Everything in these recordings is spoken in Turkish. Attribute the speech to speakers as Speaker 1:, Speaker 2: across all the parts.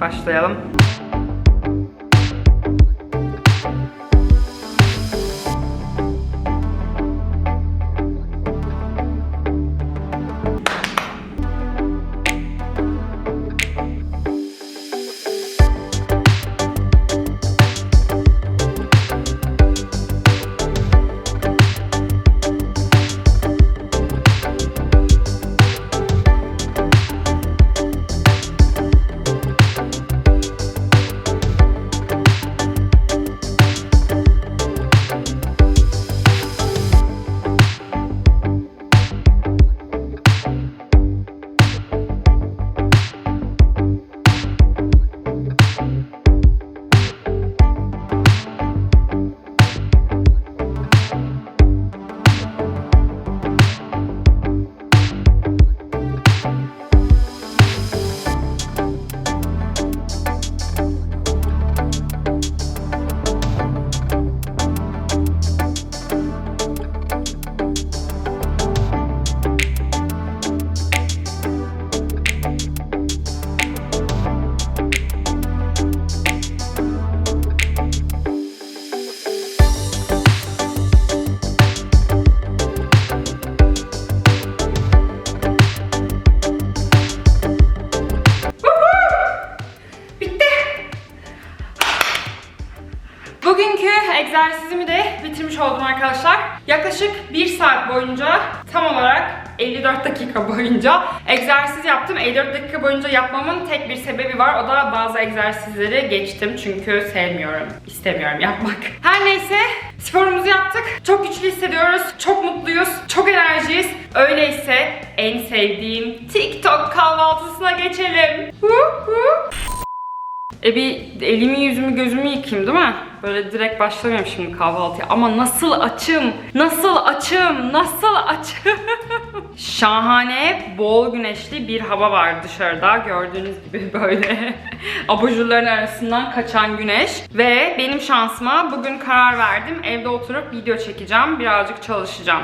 Speaker 1: başlayalım. 54 dakika boyunca egzersiz yaptım. 54 dakika boyunca yapmamın tek bir sebebi var. O da bazı egzersizleri geçtim çünkü sevmiyorum, istemiyorum yapmak. Her neyse sporumuzu yaptık. Çok güçlü hissediyoruz, çok mutluyuz, çok enerjiyiz. Öyleyse en sevdiğim TikTok kahvaltısına geçelim. E bir elimi yüzümü gözümü yıkayayım değil mi? Böyle direkt başlamıyorum şimdi kahvaltıya. Ama nasıl açım? Nasıl açım? Nasıl açım? Şahane, bol güneşli bir hava var dışarıda. Gördüğünüz gibi böyle abajurların arasından kaçan güneş. Ve benim şansıma bugün karar verdim. Evde oturup video çekeceğim. Birazcık çalışacağım.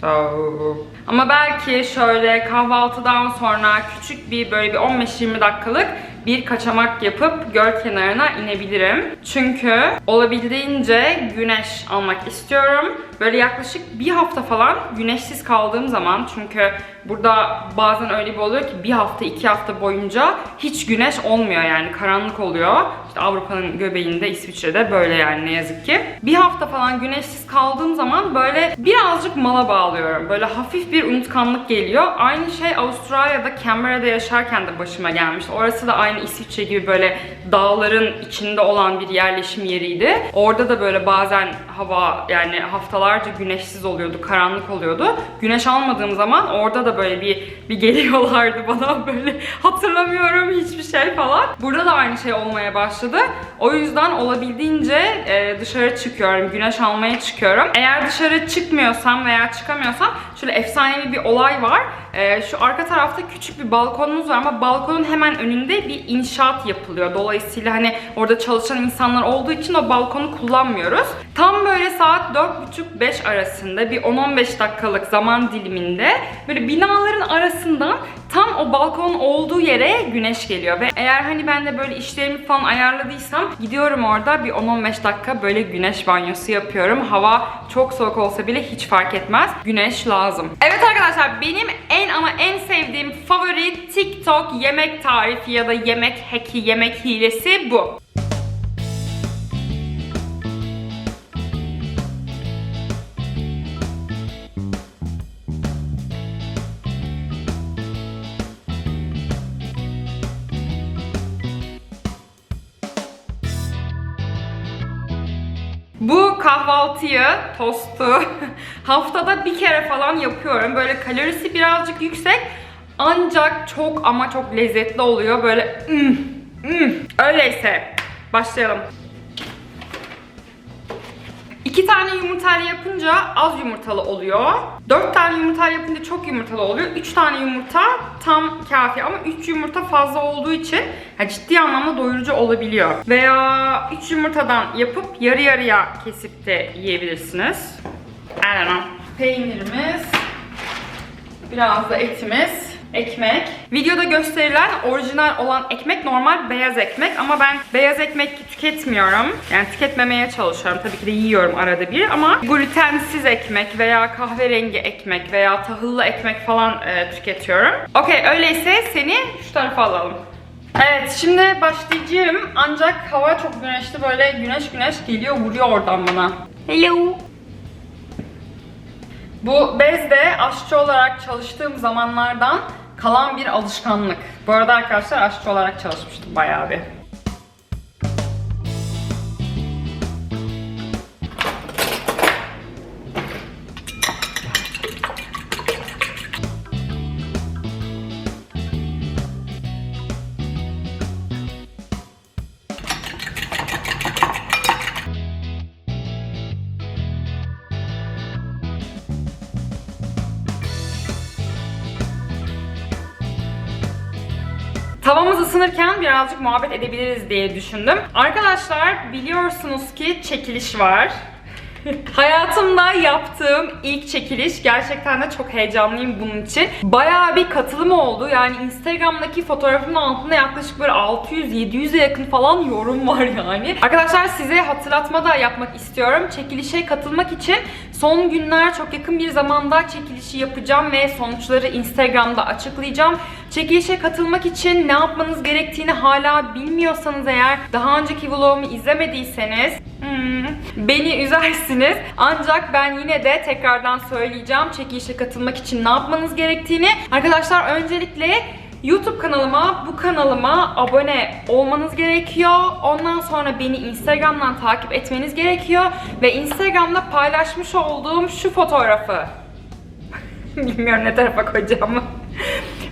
Speaker 1: So. Ama belki şöyle kahvaltıdan sonra küçük bir böyle bir 15-20 dakikalık bir kaçamak yapıp göl kenarına inebilirim. Çünkü olabildiğince güneş almak istiyorum. Böyle yaklaşık bir hafta falan güneşsiz kaldığım zaman çünkü burada bazen öyle bir oluyor ki bir hafta iki hafta boyunca hiç güneş olmuyor yani karanlık oluyor. İşte Avrupa'nın göbeğinde İsviçre'de böyle yani ne yazık ki. Bir hafta falan güneşsiz kaldığım zaman böyle birazcık mala bağlıyorum. Böyle hafif bir unutkanlık geliyor. Aynı şey Avustralya'da Canberra'da yaşarken de başıma gelmişti. Orası da aynı İsviçre gibi böyle dağların içinde olan bir yerleşim yeriydi. Orada da böyle bazen hava yani haftalarca güneşsiz oluyordu, karanlık oluyordu. Güneş almadığım zaman orada da böyle bir bir geliyorlardı bana böyle hatırlamıyorum hiçbir şey falan. Burada da aynı şey olmaya başladı. O yüzden olabildiğince e, dışarı çıkıyorum, güneş almaya çıkıyorum. Eğer dışarı çıkmıyorsam veya çıkamıyorsam şöyle efsanevi bir olay var. E, şu arka tarafta küçük bir balkonumuz var ama balkonun hemen önünde bir inşaat yapılıyor. Dolayısıyla hani orada çalışan insanlar olduğu için o balkonu kullanmıyoruz. Tam böyle saat 4.30-5 arasında bir 10-15 dakikalık zaman diliminde böyle binaların arasından tam o balkonun olduğu yere güneş geliyor ve eğer hani ben de böyle işlerimi falan ayarladıysam gidiyorum orada bir 10-15 dakika böyle güneş banyosu yapıyorum. Hava çok soğuk olsa bile hiç fark etmez. Güneş lazım. Evet arkadaşlar benim en ama en sevdiğim favori TikTok yemek tarifi ya da yemek hacki, yemek hilesi bu. Bu kahvaltıyı, tostu haftada bir kere falan yapıyorum. Böyle kalorisi birazcık yüksek ancak çok ama çok lezzetli oluyor. Böyle mm, mm. öyleyse başlayalım. İki tane yumurtayla yapınca az yumurtalı oluyor. Dört tane yumurta yapınca çok yumurtalı oluyor. Üç tane yumurta tam kafi ama üç yumurta fazla olduğu için ha, ciddi anlamda doyurucu olabiliyor. Veya üç yumurtadan yapıp yarı yarıya kesip de yiyebilirsiniz. Know. Peynirimiz, biraz da etimiz. Ekmek. Videoda gösterilen orijinal olan ekmek normal beyaz ekmek ama ben beyaz ekmek tüketmiyorum. Yani tüketmemeye çalışıyorum. Tabii ki de yiyorum arada bir ama glutensiz ekmek veya kahverengi ekmek veya tahıllı ekmek falan e, tüketiyorum. Okey öyleyse seni şu tarafa alalım. Evet şimdi başlayacağım ancak hava çok güneşli böyle güneş güneş geliyor vuruyor oradan bana. Hello. Bu bez de aşçı olarak çalıştığım zamanlardan kalan bir alışkanlık. Bu arada arkadaşlar aşçı olarak çalışmıştım bayağı bir. Tavamız ısınırken birazcık muhabbet edebiliriz diye düşündüm. Arkadaşlar biliyorsunuz ki çekiliş var. Hayatımda yaptığım ilk çekiliş. Gerçekten de çok heyecanlıyım bunun için. Bayağı bir katılım oldu. Yani Instagram'daki fotoğrafımın altında yaklaşık böyle 600-700'e yakın falan yorum var yani. Arkadaşlar size hatırlatma da yapmak istiyorum. Çekilişe katılmak için son günler çok yakın bir zamanda çekilişi yapacağım ve sonuçları Instagram'da açıklayacağım. Çekilişe katılmak için ne yapmanız gerektiğini hala bilmiyorsanız eğer daha önceki vlogumu izlemediyseniz hmm, beni üzersiniz. Ancak ben yine de tekrardan söyleyeceğim çekilişe katılmak için ne yapmanız gerektiğini. Arkadaşlar öncelikle YouTube kanalıma, bu kanalıma abone olmanız gerekiyor. Ondan sonra beni Instagram'dan takip etmeniz gerekiyor. Ve Instagram'da paylaşmış olduğum şu fotoğrafı Bilmiyorum ne tarafa koyacağımı.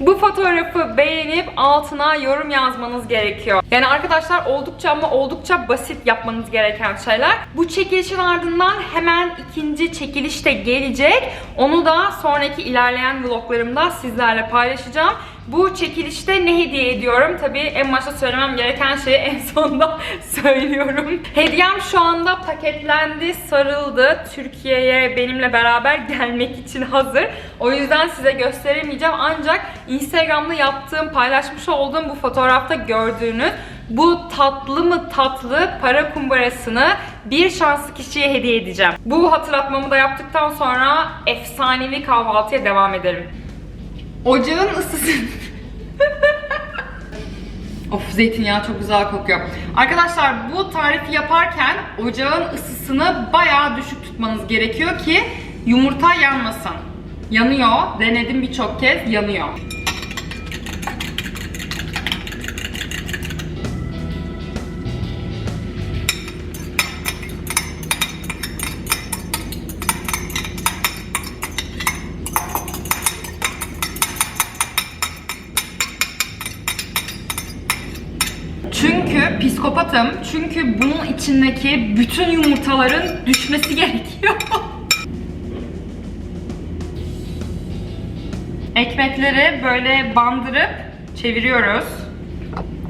Speaker 1: Bu fotoğrafı beğenip altına yorum yazmanız gerekiyor. Yani arkadaşlar oldukça ama oldukça basit yapmanız gereken şeyler. Bu çekilişin ardından hemen ikinci çekiliş de gelecek. Onu da sonraki ilerleyen vloglarımda sizlerle paylaşacağım. Bu çekilişte ne hediye ediyorum? Tabii en başta söylemem gereken şeyi en sonda söylüyorum. Hediyem şu anda paketlendi, sarıldı. Türkiye'ye benimle beraber gelmek için hazır. O yüzden size gösteremeyeceğim. Ancak Instagram'da yaptığım, paylaşmış olduğum bu fotoğrafta gördüğünüz bu tatlı mı tatlı para kumbarasını bir şanslı kişiye hediye edeceğim. Bu hatırlatmamı da yaptıktan sonra efsanevi kahvaltıya devam ederim. Ocağın ısısı... of zeytinyağı çok güzel kokuyor. Arkadaşlar bu tarifi yaparken ocağın ısısını bayağı düşük tutmanız gerekiyor ki yumurta yanmasın. Yanıyor. Denedim birçok kez yanıyor. Psikopatım. Çünkü bunun içindeki bütün yumurtaların düşmesi gerekiyor. Ekmekleri böyle bandırıp çeviriyoruz.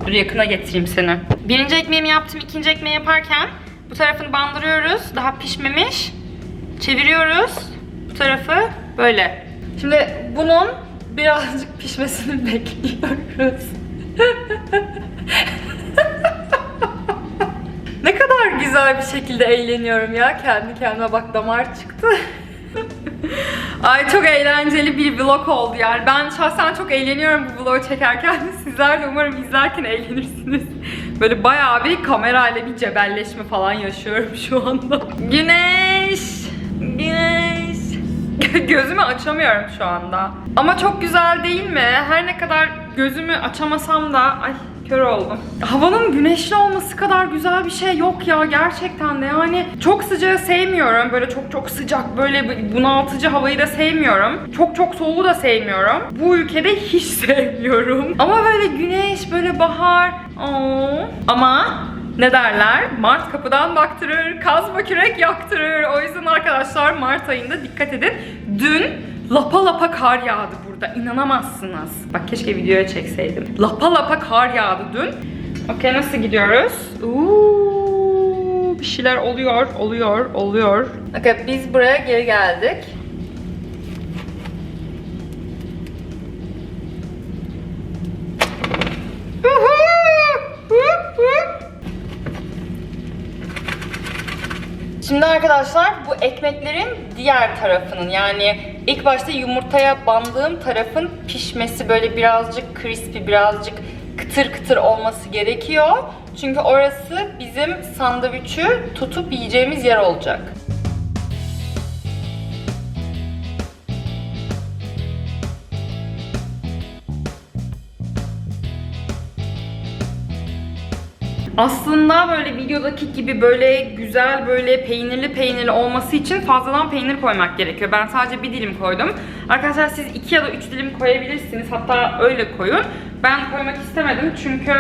Speaker 1: Dur yakına getireyim seni. Birinci ekmeğimi yaptım. ikinci ekmeği yaparken bu tarafını bandırıyoruz. Daha pişmemiş. Çeviriyoruz. Bu tarafı böyle. Şimdi bunun birazcık pişmesini bekliyoruz. güzel bir şekilde eğleniyorum ya. Kendi kendime bak damar çıktı. Ay çok eğlenceli bir vlog oldu yani. Ben şahsen çok eğleniyorum bu vlogu çekerken. Sizler de umarım izlerken eğlenirsiniz. Böyle bayağı bir kamerayla bir cebelleşme falan yaşıyorum şu anda. Güneş! Güneş! Gözümü açamıyorum şu anda. Ama çok güzel değil mi? Her ne kadar gözümü açamasam da... Ay kör oldum. Havanın güneşli olması kadar güzel bir şey yok ya gerçekten de yani çok sıcağı sevmiyorum böyle çok çok sıcak böyle bunaltıcı havayı da sevmiyorum çok çok soğuğu da sevmiyorum bu ülkede hiç sevmiyorum ama böyle güneş böyle bahar Oo. ama ne derler? Mart kapıdan baktırır, kazma kürek yaktırır. O yüzden arkadaşlar Mart ayında dikkat edin. Dün lapa lapa kar yağdı burada. İnanamazsınız. Bak keşke videoya çekseydim. Lapa lapa kar yağdı dün. Okey nasıl gidiyoruz? Uuu, bir şeyler oluyor, oluyor, oluyor. Okey biz buraya geri geldik. Şimdi arkadaşlar bu ekmeklerin diğer tarafının yani ilk başta yumurtaya bandığım tarafın pişmesi böyle birazcık crispy, birazcık kıtır kıtır olması gerekiyor. Çünkü orası bizim sandviçü tutup yiyeceğimiz yer olacak. Aslında böyle videodaki gibi böyle güzel böyle peynirli peynirli olması için fazladan peynir koymak gerekiyor. Ben sadece bir dilim koydum. Arkadaşlar siz iki ya da üç dilim koyabilirsiniz. Hatta öyle koyun. Ben koymak istemedim çünkü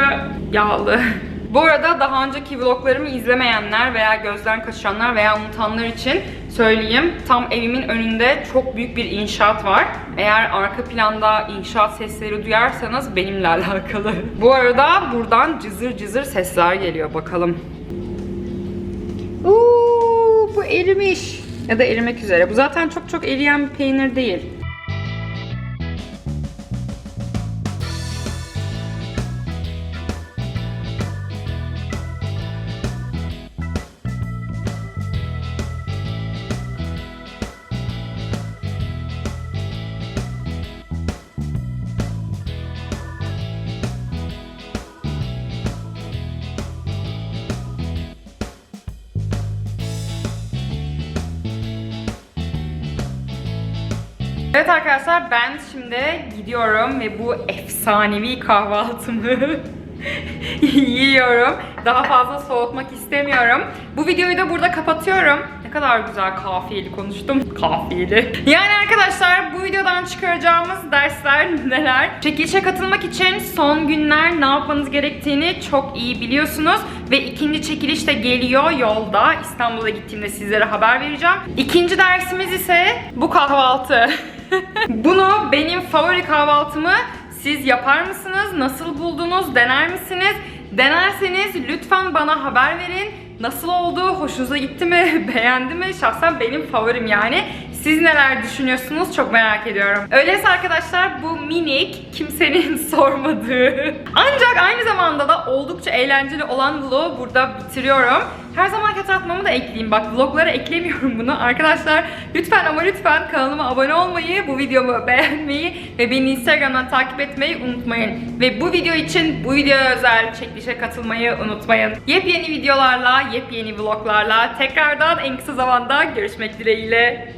Speaker 1: yağlı. Bu arada daha önceki vloglarımı izlemeyenler veya gözden kaçıranlar veya unutanlar için söyleyeyim. Tam evimin önünde çok büyük bir inşaat var. Eğer arka planda inşaat sesleri duyarsanız benimle alakalı. Bu arada buradan cızır cızır sesler geliyor bakalım. Uuu bu erimiş. Ya da erimek üzere. Bu zaten çok çok eriyen bir peynir değil. Evet arkadaşlar ben şimdi gidiyorum ve bu efsanevi kahvaltımı yiyorum. Daha fazla soğutmak istemiyorum. Bu videoyu da burada kapatıyorum. Ne kadar güzel kafiyeli konuştum. Kafiyeli. Yani arkadaşlar bu videodan çıkaracağımız dersler neler? Çekilişe katılmak için son günler ne yapmanız gerektiğini çok iyi biliyorsunuz. Ve ikinci çekiliş de geliyor yolda. İstanbul'a gittiğimde sizlere haber vereceğim. İkinci dersimiz ise bu kahvaltı. Bunu benim favori kahvaltımı siz yapar mısınız? Nasıl buldunuz? Dener misiniz? Denerseniz lütfen bana haber verin. Nasıl oldu? Hoşunuza gitti mi? Beğendi mi? Şahsen benim favorim yani. Siz neler düşünüyorsunuz? Çok merak ediyorum. Öyleyse arkadaşlar bu minik kimsenin sormadığı ancak aynı zamanda da oldukça eğlenceli olan vlogu burada bitiriyorum. Her zaman hatırlatmamı da ekleyeyim. Bak vloglara eklemiyorum bunu. Arkadaşlar lütfen ama lütfen kanalıma abone olmayı, bu videomu beğenmeyi ve beni Instagram'dan takip etmeyi unutmayın. Ve bu video için bu videoya özel çekilişe katılmayı unutmayın. Yepyeni videolarla, yepyeni vloglarla tekrardan en kısa zamanda görüşmek dileğiyle.